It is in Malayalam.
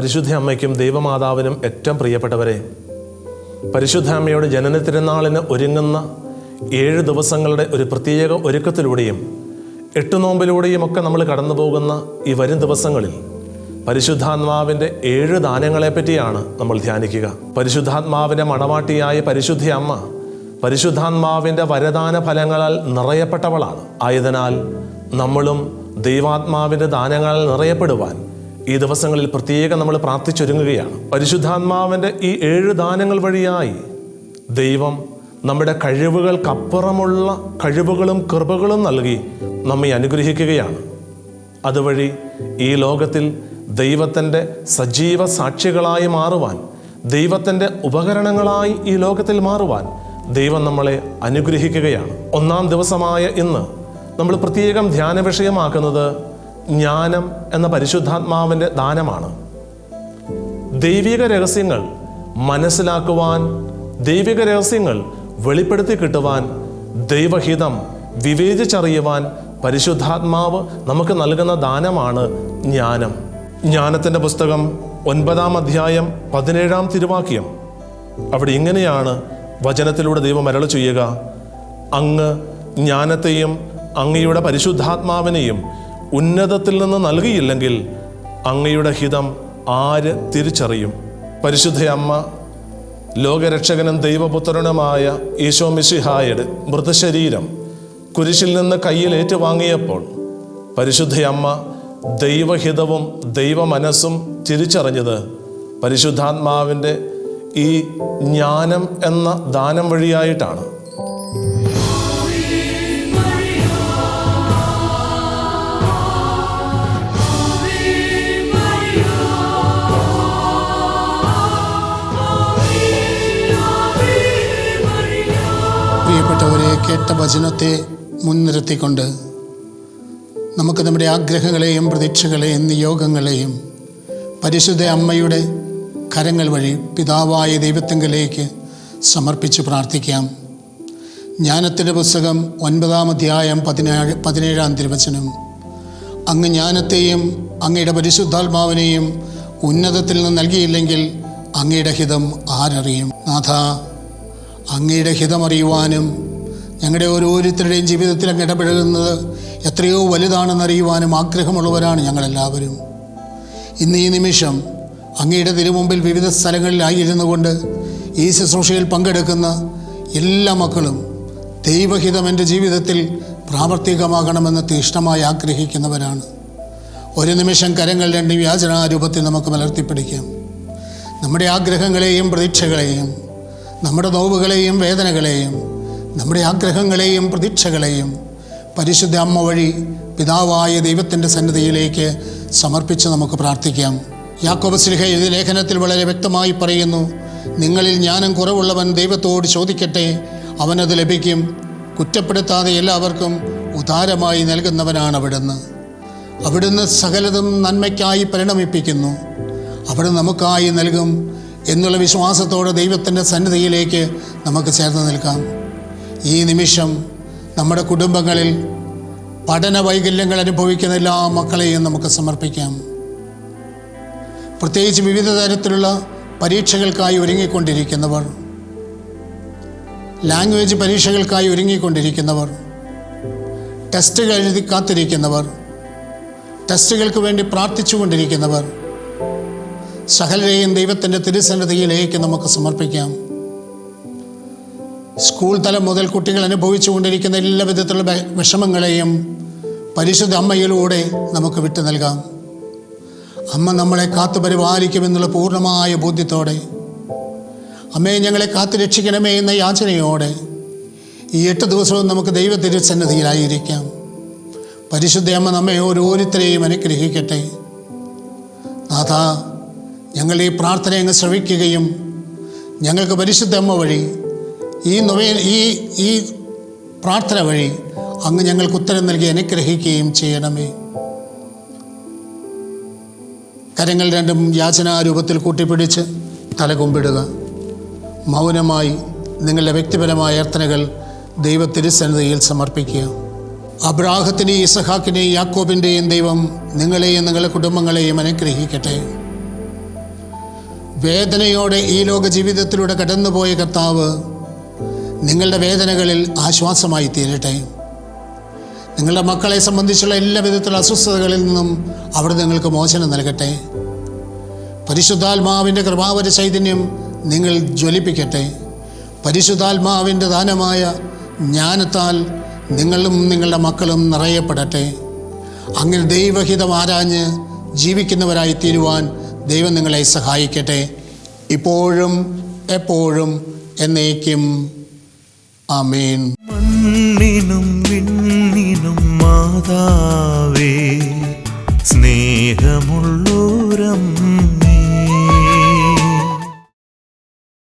പരിശുദ്ധ അമ്മയ്ക്കും ദൈവമാതാവിനും ഏറ്റവും പ്രിയപ്പെട്ടവരെ പരിശുദ്ധ അമ്മയുടെ ജനന തിരുനാളിന് ഒരുങ്ങുന്ന ഏഴ് ദിവസങ്ങളുടെ ഒരു പ്രത്യേക ഒരുക്കത്തിലൂടെയും എട്ട് നോമ്പിലൂടെയും ഒക്കെ നമ്മൾ കടന്നു പോകുന്ന ഈ വരും ദിവസങ്ങളിൽ പരിശുദ്ധാത്മാവിന്റെ ഏഴ് ദാനങ്ങളെ പറ്റിയാണ് നമ്മൾ ധ്യാനിക്കുക. പരിശുദ്ധാത്മാവിന്റെ മണവാട്ടിയായ പരിശുദ്ധ അമ്മ പരിശുദ്ധാത്മാവിന്റെ വരദാന ഫലങ്ങളാൽ നിറയപ്പെട്ടവളാണ്. ആയതിനാൽ നമ്മളും ദൈവാത്മാവിന്റെ ദാനങ്ങളാൽ നിറയപ്പെടുവാൻ ഈ ദിവസങ്ങളിൽ പ്രത്യേകം നമ്മൾ പ്രാർത്ഥിച്ചൊരുങ്ങുകയാണ്. പരിശുദ്ധാത്മാവിന്റെ ഈ ഏഴ് ദാനങ്ങൾ വഴിയായി ദൈവം നമ്മുടെ കഴിവുകൾക്കപ്പുറമുള്ള കഴിവുകളും കൃപകളും നൽകി നമ്മെ അനുഗ്രഹിക്കുകയാണ്. അതുവഴി ഈ ലോകത്തിൽ ദൈവത്തിന്റെ സജീവ സാക്ഷികളായി മാറുവാൻ ദൈവത്തിന്റെ ഉപകരണങ്ങളായി ഈ ലോകത്തിൽ മാറുവാൻ ദൈവം നമ്മളെ അനുഗ്രഹിക്കുകയാണ്. ഒന്നാം ദിവസമായ ഇന്ന് നമ്മൾ പ്രത്യേകം ധ്യാന വിഷയമാക്കുന്നത് ജ്ഞാനം എന്ന പരിശുദ്ധാത്മാവിന്റെ ദാനമാണ്. ദൈവിക രഹസ്യങ്ങൾ മനസ്സിലാക്കുവാൻ ദൈവിക രഹസ്യങ്ങൾ വെളിപ്പെടുത്തി കിട്ടുവാൻ ദൈവഹിതം വിവേചിച്ചറിയുവാൻ പരിശുദ്ധാത്മാവ് നമുക്ക് നൽകുന്ന ദാനമാണ് ജ്ഞാനം. ജ്ഞാനത്തിന്റെ പുസ്തകം ഒൻപതാം അധ്യായം പതിനേഴാം തിരുവാക്യം. അവിടെ ഇങ്ങനെയാണ് വചനത്തിലൂടെ ദൈവം അരള ചെയ്യുക. അങ്ങ് ജ്ഞാനത്തെയും അങ്ങയുടെ പരിശുദ്ധാത്മാവിനെയും ഉന്നതത്തിൽ നിന്ന് നൽകിയില്ലെങ്കിൽ അങ്ങയുടെ ഹിതം ആര് തിരിച്ചറിയും? പരിശുദ്ധ അമ്മ ലോകരക്ഷകനും ദൈവപുത്രനുമായ ഈശോ മിശിഹായുടെ മൃതശരീരം കുരിശിൽ നിന്ന് കയ്യിൽ ഏറ്റുവാങ്ങിയപ്പോൾ പരിശുദ്ധ അമ്മ ദൈവഹിതവും ദൈവമനസ്സും തിരിച്ചറിഞ്ഞത് പരിശുദ്ധാത്മാവിന്റെ ഈ ജ്ഞാനം എന്ന ദാനം വഴിയായിട്ടാണ്. കേട്ട വചനത്തെ മുൻനിർത്തിക്കൊണ്ട് നമുക്ക് നമ്മുടെ ആഗ്രഹങ്ങളെയും പ്രതീക്ഷകളെയും നിയോഗങ്ങളെയും പരിശുദ്ധ അമ്മയുടെ കരങ്ങൾ വഴി പിതാവായ ദൈവത്തെങ്കിലേക്ക് സമർപ്പിച്ച് പ്രാർത്ഥിക്കാം. ജ്ഞാനത്തിന്റെ പുസ്തകം ഒൻപതാം അധ്യായം പതിനേഴ് പതിനേഴാം തിരുവചനം. അങ്ങ് ജ്ഞാനത്തെയും അങ്ങയുടെ പരിശുദ്ധാത്മാവിനെയും ഉന്നതത്തിൽ നിന്ന് നൽകിയില്ലെങ്കിൽ അങ്ങയുടെ ഹിതം ആരറിയും? നാഥ അങ്ങയുടെ ഹിതമറിയുവാനും ഞങ്ങളുടെ ഓരോരുത്തരുടെയും ജീവിതത്തിൽ അങ്ങ് ഇടപെടുന്നത് എത്രയോ വലുതാണെന്നറിയുവാനും ആഗ്രഹമുള്ളവരാണ് ഞങ്ങളെല്ലാവരും. ഇന്ന് ഈ നിമിഷം അങ്ങയുടെ തിരുമുമ്പിൽ വിവിധ സ്ഥലങ്ങളിലായിരുന്നു കൊണ്ട് ഈ ശുശ്രൂഷയിൽ പങ്കെടുക്കുന്ന എല്ലാ മക്കളും ദൈവഹിതം എന്റെ ജീവിതത്തിൽ പ്രാവർത്തികമാകണമെന്ന് തീഷ്ണമായി ആഗ്രഹിക്കുന്നവരാണ്. ഒരു നിമിഷം കരങ്ങൾ രണ്ട് വ്യാജനാരൂപത്തിൽ നമുക്ക് മലർത്തിപ്പിടിക്കാം. നമ്മുടെ ആഗ്രഹങ്ങളെയും പ്രതീക്ഷകളെയും നമ്മുടെ നോവുകളെയും വേദനകളെയും നമ്മുടെ ആഗ്രഹങ്ങളെയും പ്രതീക്ഷകളെയും പരിശുദ്ധ അമ്മ വഴി പിതാവായ ദൈവത്തിന്റെ സന്നിധിയിലേക്ക് സമർപ്പിച്ച് നമുക്ക് പ്രാർത്ഥിക്കാം. യാക്കോബ സ്ലിഹ എഴുതി ലേഖനത്തിൽ വളരെ വ്യക്തമായി പറയുന്നു നിങ്ങളിൽ ജ്ഞാനം കുറവുള്ളവൻ ദൈവത്തോട് ചോദിക്കട്ടെ അവനത് ലഭിക്കും. കുറ്റപ്പെടുത്താതെ എല്ലാവർക്കും ഉദാരമായി നൽകുന്നവനാണ് അവിടുന്ന്. അവിടുന്ന് സകലതും നന്മയ്ക്കായി പരിണമിപ്പിക്കുന്നു. അവിടെ നമുക്കായി നൽകും എന്നുള്ള വിശ്വാസത്തോടെ ദൈവത്തിന്റെ സന്നിധിയിലേക്ക് നമുക്ക് ചേർന്ന് നിൽക്കാം. ഈ നിമിഷം നമ്മുടെ കുടുംബങ്ങളിൽ പഠന വൈകല്യങ്ങൾ അനുഭവിക്കുന്ന എല്ലാ മക്കളെയും നമുക്ക് സമർപ്പിക്കാം. പ്രത്യേകിച്ച് വിവിധ തരത്തിലുള്ള പരീക്ഷകൾക്കായി ഒരുങ്ങിക്കൊണ്ടിരിക്കുന്നവർ ലാംഗ്വേജ് പരീക്ഷകൾക്കായി ഒരുങ്ങിക്കൊണ്ടിരിക്കുന്നവർ ടെസ്റ്റുകൾ എഴുതി കാത്തിരിക്കുന്നവർ ടെസ്റ്റുകൾക്ക് വേണ്ടി പ്രാർത്ഥിച്ചുകൊണ്ടിരിക്കുന്നവർ സകലരെയും ദൈവത്തിന്റെ തിരുസന്നിധിയിലേക്ക് നമുക്ക് സമർപ്പിക്കാം. സ്കൂൾ തലം മുതൽ കുട്ടികൾ അനുഭവിച്ചുകൊണ്ടിരിക്കുന്ന എല്ലാ വിധത്തിലുള്ള വിഷമങ്ങളെയും പരിശുദ്ധ അമ്മയിലൂടെ നമുക്ക് വിട്ടു നൽകാം. അമ്മ നമ്മളെ കാത്തു പരിപാലിക്കുമെന്നുള്ള പൂർണമായ ബോധ്യത്തോടെ അമ്മയെ ഞങ്ങളെ കാത്തു രക്ഷിക്കണമേ എന്ന യാചനയോടെ ഈ എട്ട് ദിവസവും നമുക്ക് ദൈവ തിരുസന്നിധിയിലായിരിക്കാം. പരിശുദ്ധ അമ്മ നമ്മെ ഓരോരുത്തരെയും അനുഗ്രഹിക്കട്ടെ. നാഥ ഞങ്ങളുടെ ഈ പ്രാർത്ഥന അങ്ങ് ശ്രവിക്കുകയും ഞങ്ങൾക്ക് പരിശുദ്ധ അമ്മ വഴി ഈ നൊവേ ഈ ഈ പ്രാർത്ഥന വഴി അങ്ങ് ഞങ്ങൾക്ക് ഉത്തരം നൽകി അനുഗ്രഹിക്കുകയും ചെയ്യണമേ. കരങ്ങൾ രണ്ടും യാചനാരൂപത്തിൽ കൂട്ടിപ്പിടിച്ച് തലകുമ്പിടുക മൗനമായി നിങ്ങളുടെ വ്യക്തിപരമായ അർത്ഥനകൾ ദൈവ തിരുസന്നിധിയിൽ സമർപ്പിക്കുക. അബ്രാഹത്തിനെയും ഇസഹാക്കിനെയും യാക്കോബിന്റെയും ദൈവം നിങ്ങളെയും നിങ്ങളുടെ കുടുംബങ്ങളെയും അനുഗ്രഹിക്കട്ടെ. വേദനയോടെ ഈ ലോക ജീവിതത്തിലൂടെ കടന്നുപോയ കർത്താവ് നിങ്ങളുടെ വേദനകളിൽ ആശ്വാസമായി തീരട്ടെ. നിങ്ങളുടെ മക്കളെ സംബന്ധിച്ചുള്ള എല്ലാ വിധത്തിലുള്ള അസ്വസ്ഥതകളിൽ നിന്നും അവിടെ നിങ്ങൾക്ക് മോചനം നൽകട്ടെ. പരിശുദ്ധാത്മാവിന്റെ കൃപാവര ചൈതന്യം നിങ്ങൾ ജ്വലിപ്പിക്കട്ടെ. പരിശുദ്ധാത്മാവിന്റെ ദാനമായ ജ്ഞാനത്താൽ നിങ്ങളും നിങ്ങളുടെ മക്കളും നിറയപ്പെടട്ടെ. അങ്ങനെ ദൈവഹിതം ആരാഞ്ഞ് ജീവിക്കുന്നവരായി തീരുവാൻ ദൈവം നിങ്ങളെ സഹായിക്കട്ടെ. ഇപ്പോഴും എപ്പോഴും എന്നേക്കും. ആമേൻ മണ്ണിനും